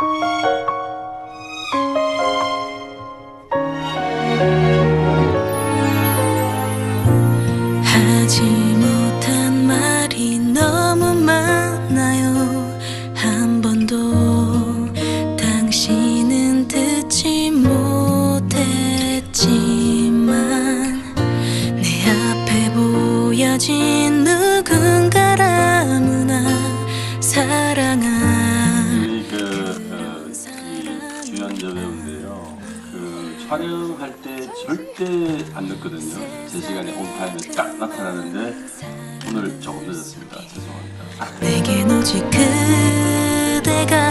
Música 촬영할 때 절대 안 늦거든요. 제 시간에 온타임에 딱 나타나는데 오늘 조금 늦었습니다. 죄송합니다. 내겐 오직 그대가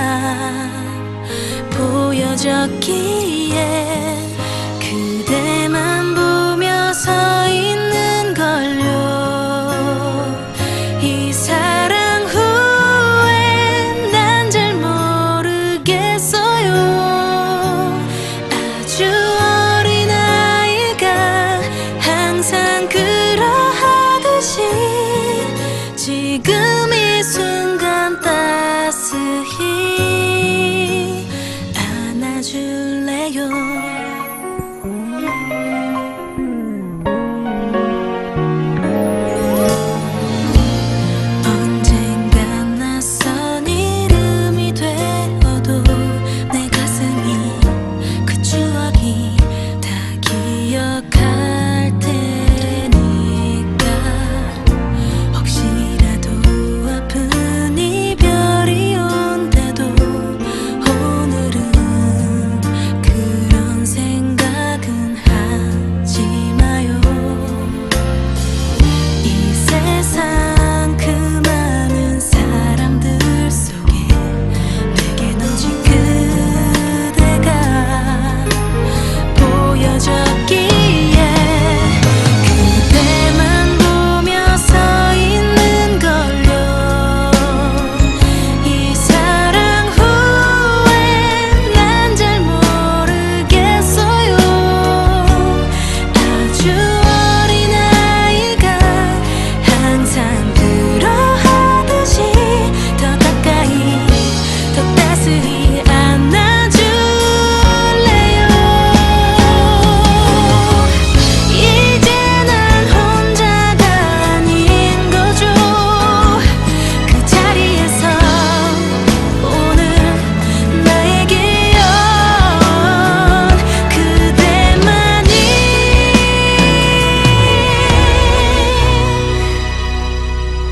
보여졌기에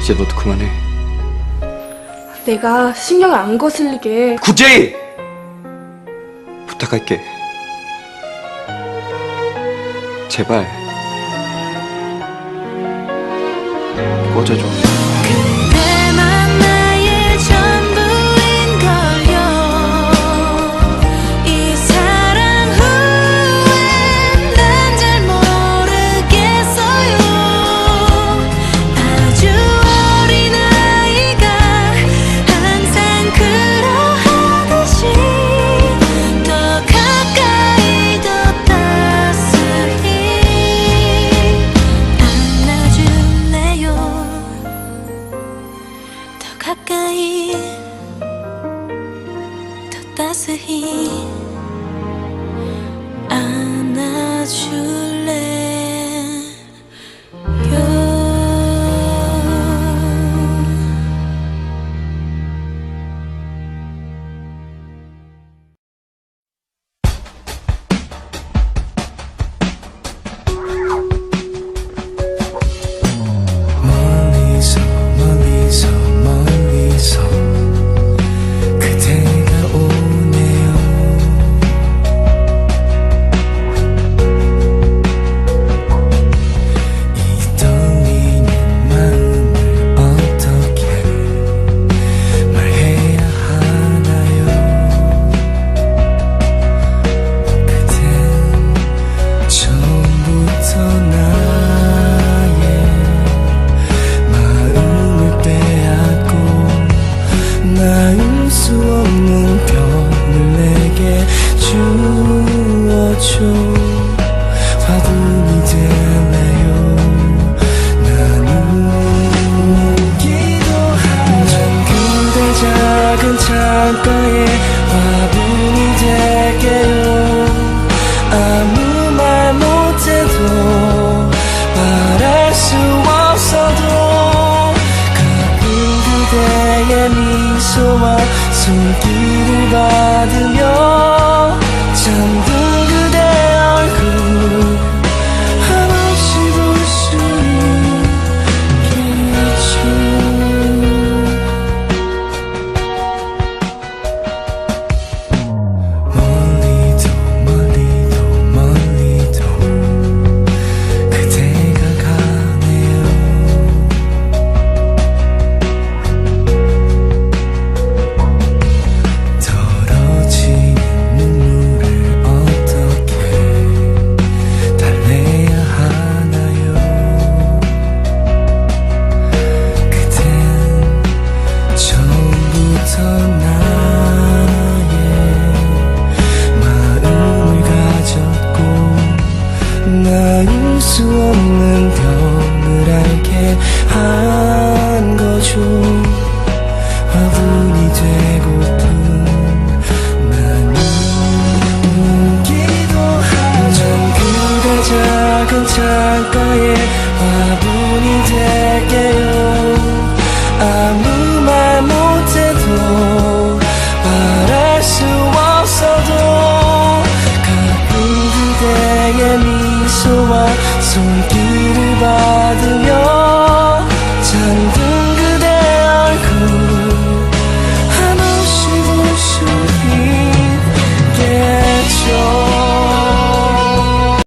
이제 너도 그만해. 내가 신경 안 거슬리게 구제이! 부탁할게. 제발. 꺼져줘. 빈 창가에 화분이 될게요. 아무 말 못해도 말할 수 없어도 가끔 그대의 미소와 숨기를 받으며 없